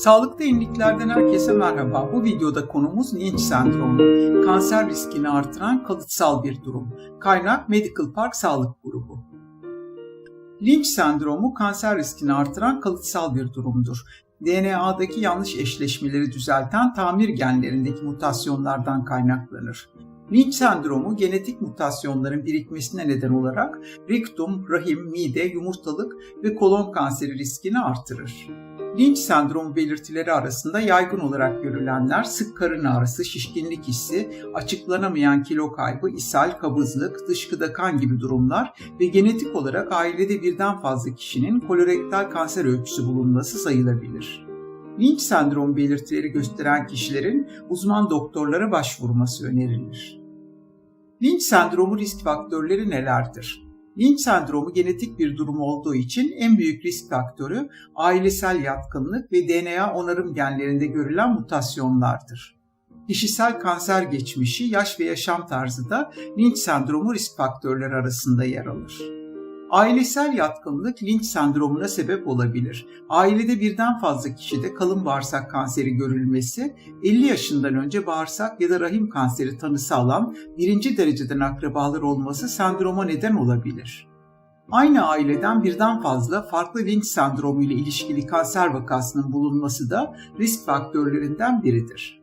Sağlıkta yeniliklerden herkese merhaba. Bu videoda konumuz Lynch sendromu. Kanser riskini artıran kalıtsal bir durum. Kaynak Medical Park Sağlık Grubu. Lynch sendromu kanser riskini artıran kalıtsal bir durumdur. DNA'daki yanlış eşleşmeleri düzelten tamir genlerindeki mutasyonlardan kaynaklanır. Lynch sendromu genetik mutasyonların birikmesine neden olarak rektum, rahim, mide, yumurtalık ve kolon kanseri riskini artırır. Lynch sendromu belirtileri arasında yaygın olarak görülenler sık karın ağrısı, şişkinlik hissi, açıklanamayan kilo kaybı, ishal, kabızlık, dışkıda kan gibi durumlar ve genetik olarak ailede birden fazla kişinin kolorektal kanser öyküsü bulunması sayılabilir. Lynch sendromu belirtileri gösteren kişilerin uzman doktorlara başvurması önerilir. Lynch sendromu risk faktörleri nelerdir? Lynch sendromu genetik bir durum olduğu için en büyük risk faktörü ailesel yatkınlık ve DNA onarım genlerinde görülen mutasyonlardır. Kişisel kanser geçmişi, yaş ve yaşam tarzı da Lynch sendromu risk faktörleri arasında yer alır. Ailesel yatkınlık Lynch sendromuna sebep olabilir. Ailede birden fazla kişide kalın bağırsak kanseri görülmesi, 50 yaşından önce bağırsak ya da rahim kanseri tanısı alan birinci dereceden akrabalar olması sendroma neden olabilir. Aynı aileden birden fazla farklı Lynch sendromu ile ilişkili kanser vakasının bulunması da risk faktörlerinden biridir.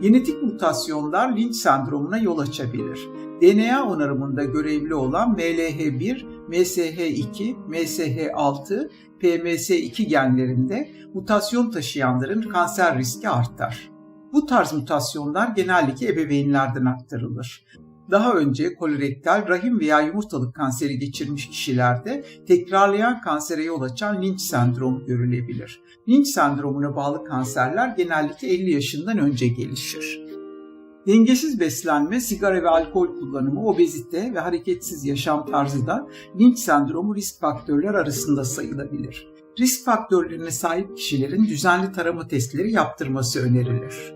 Genetik mutasyonlar Lynch sendromuna yol açabilir. DNA onarımında görevli olan MLH1, MSH2, MSH6, PMS2 genlerinde mutasyon taşıyanların kanser riski artar. Bu tarz mutasyonlar genellikle ebeveynlerden aktarılır. Daha önce kolorektal, rahim veya yumurtalık kanseri geçirmiş kişilerde tekrarlayan kansere yol açan Lynch sendromu görülebilir. Lynch sendromuna bağlı kanserler genellikle 50 yaşından önce gelişir. Dengesiz beslenme, sigara ve alkol kullanımı, obezite ve hareketsiz yaşam tarzı da Lynch sendromu risk faktörler arasında sayılabilir. Risk faktörlerine sahip kişilerin düzenli tarama testleri yaptırması önerilir.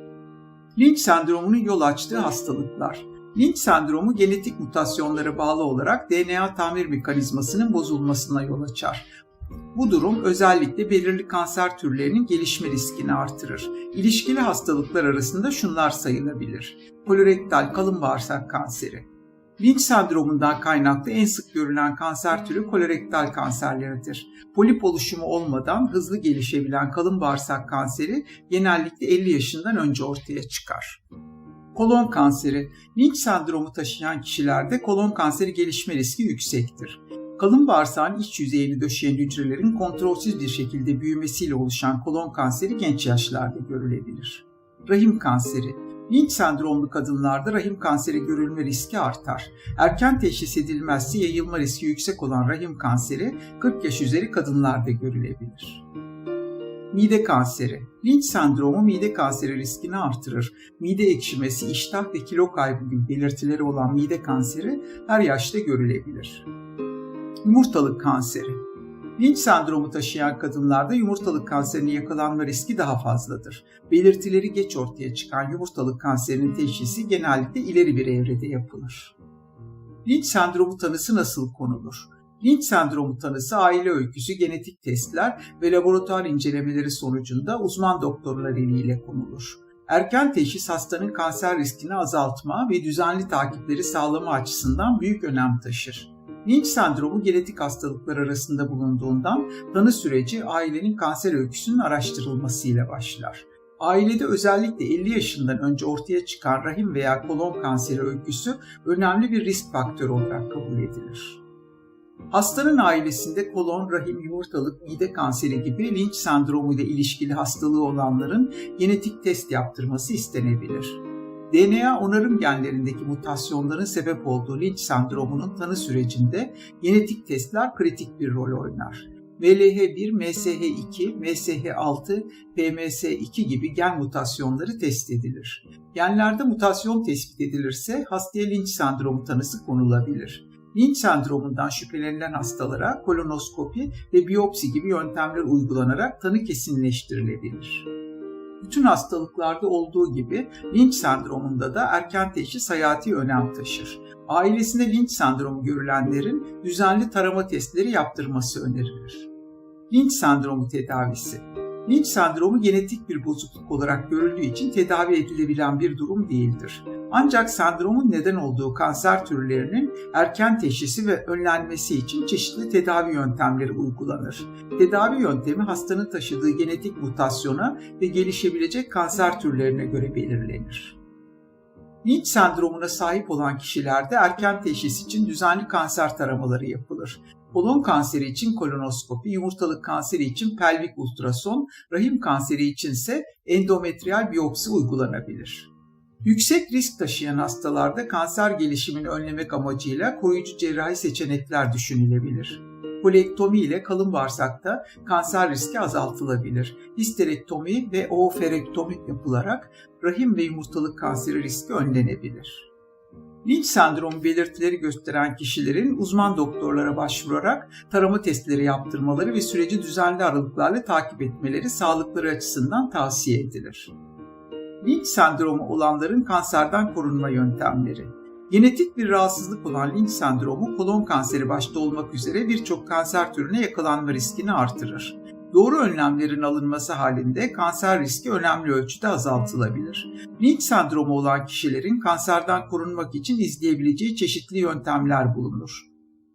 Lynch sendromunun yol açtığı hastalıklar. Lynch sendromu genetik mutasyonlara bağlı olarak DNA tamir mekanizmasının bozulmasına yol açar. Bu durum özellikle belirli kanser türlerinin gelişme riskini artırır. İlişkili hastalıklar arasında şunlar sayılabilir. Kolorektal kalın bağırsak kanseri. Lynch sendromundan kaynaklı en sık görülen kanser türü kolorektal kanserleridir. Polip oluşumu olmadan hızlı gelişebilen kalın bağırsak kanseri genellikle 50 yaşından önce ortaya çıkar. Kolon kanseri. Lynch sendromu taşıyan kişilerde kolon kanseri gelişme riski yüksektir. Kalın bağırsağın iç yüzeyini döşeyen hücrelerin kontrolsüz bir şekilde büyümesiyle oluşan kolon kanseri genç yaşlarda görülebilir. Rahim kanseri Lynch sendromlu kadınlarda rahim kanseri görülme riski artar. Erken teşhis edilmezse yayılma riski yüksek olan rahim kanseri 40 yaş üzeri kadınlarda görülebilir. Mide kanseri. Lynch sendromu mide kanseri riskini artırır. Mide ekşimesi, iştah ve kilo kaybı gibi belirtileri olan mide kanseri her yaşta görülebilir. Yumurtalık kanseri. Lynch sendromu taşıyan kadınlarda yumurtalık kanserine yakalanma riski daha fazladır. Belirtileri geç ortaya çıkan yumurtalık kanserinin teşhisi genellikle ileri bir evrede yapılır. Lynch sendromu tanısı nasıl konulur? Lynch sendromu tanısı aile öyküsü, genetik testler ve laboratuvar incelemeleri sonucunda uzman doktorlar eliyle konulur. Erken teşhis hastanın kanser riskini azaltma ve düzenli takipleri sağlama açısından büyük önem taşır. Lynch sendromu genetik hastalıklar arasında bulunduğundan tanı süreci ailenin kanser öyküsünün araştırılmasıyla başlar. Ailede özellikle 50 yaşından önce ortaya çıkan rahim veya kolon kanseri öyküsü önemli bir risk faktörü olarak kabul edilir. Hastanın ailesinde kolon, rahim, yumurtalık, mide kanseri gibi Lynch sendromu ile ilişkili hastalığı olanların genetik test yaptırması istenebilir. DNA onarım genlerindeki mutasyonların sebep olduğu Lynch sendromunun tanı sürecinde genetik testler kritik bir rol oynar. MLH1, MSH2, MSH6, PMS2 gibi gen mutasyonları test edilir. Genlerde mutasyon tespit edilirse hastaya Lynch sendromu tanısı konulabilir. Lynch sendromundan şüphelenilen hastalara kolonoskopi ve biyopsi gibi yöntemler uygulanarak tanı kesinleştirilebilir. Bütün hastalıklarda olduğu gibi Lynch sendromunda da erken teşhis hayati önem taşır. Ailesinde Lynch sendromu görülenlerin düzenli tarama testleri yaptırması önerilir. Lynch sendromu tedavisi Lynch sendromu genetik bir bozukluk olarak görüldüğü için tedavi edilebilen bir durum değildir. Ancak sendromun neden olduğu kanser türlerinin erken teşhisi ve önlenmesi için çeşitli tedavi yöntemleri uygulanır. Tedavi yöntemi hastanın taşıdığı genetik mutasyona ve gelişebilecek kanser türlerine göre belirlenir. Lynch sendromuna sahip olan kişilerde erken teşhis için düzenli kanser taramaları yapılır. Kolon kanseri için kolonoskopi, yumurtalık kanseri için pelvik ultrason, rahim kanseri için ise endometriyal biyopsi uygulanabilir. Yüksek risk taşıyan hastalarda kanser gelişimini önlemek amacıyla koruyucu cerrahi seçenekler düşünülebilir. Kolektomi ile kalın bağırsakta kanser riski azaltılabilir. Histerektomi ve ooferektomi yapılarak rahim ve yumurtalık kanseri riski önlenebilir. Lynch sendromu belirtileri gösteren kişilerin uzman doktorlara başvurarak tarama testleri yaptırmaları ve süreci düzenli aralıklarla takip etmeleri sağlıkları açısından tavsiye edilir. Lynch sendromu olanların kanserden korunma yöntemleri. Genetik bir rahatsızlık olan Lynch sendromu kolon kanseri başta olmak üzere birçok kanser türüne yakalanma riskini artırır. Doğru önlemlerin alınması halinde kanser riski önemli ölçüde azaltılabilir. Lynch sendromu olan kişilerin kanserden korunmak için izleyebileceği çeşitli yöntemler bulunur.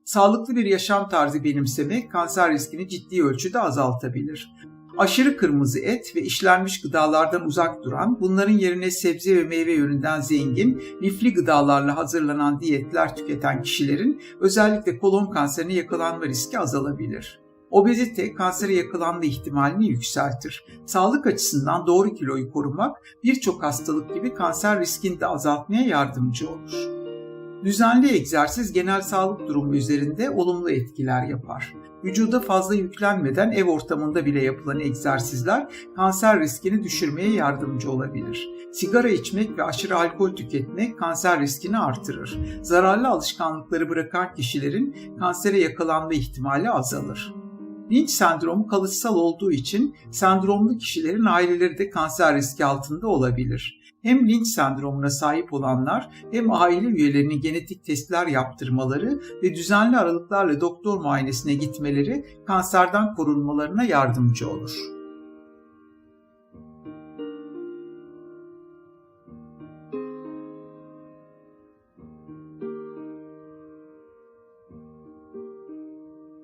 Sağlıklı bir yaşam tarzı benimsemek kanser riskini ciddi ölçüde azaltabilir. Aşırı kırmızı et ve işlenmiş gıdalardan uzak duran, bunların yerine sebze ve meyve yönünden zengin, lifli gıdalarla hazırlanan diyetler tüketen kişilerin özellikle kolon kanserine yakalanma riski azalabilir. Obezite kansere yakalanma ihtimalini yükseltir. Sağlık açısından doğru kiloyu korumak birçok hastalık gibi kanser riskini de azaltmaya yardımcı olur. Düzenli egzersiz genel sağlık durumu üzerinde olumlu etkiler yapar. Vücuda fazla yüklenmeden ev ortamında bile yapılan egzersizler kanser riskini düşürmeye yardımcı olabilir. Sigara içmek ve aşırı alkol tüketmek kanser riskini artırır. Zararlı alışkanlıkları bırakan kişilerin kansere yakalanma ihtimali azalır. Lynch sendromu kalıtsal olduğu için sendromlu kişilerin aileleri de kanser riski altında olabilir. Hem Lynch sendromuna sahip olanlar hem aile üyelerinin genetik testler yaptırmaları ve düzenli aralıklarla doktor muayenesine gitmeleri kanserden korunmalarına yardımcı olur.